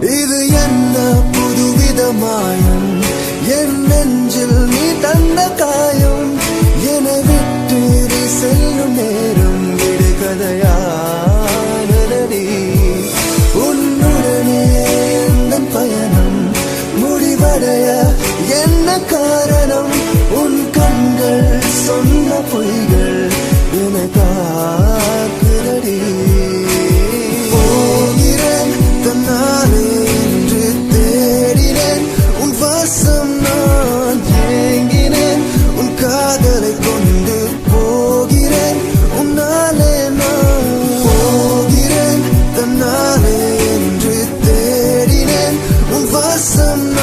இது என்ன புதுவிதமாயம்? என் நெஞ்சில் நீ தந்த காயம். என விட்டு செல்லும் நேரம் விடுகதையானடி உன்னுடனே எந்த பயணம் முடிவடைய. என்ன காரணம்? உன் கண்கள் சொன்ன பொய் Boom.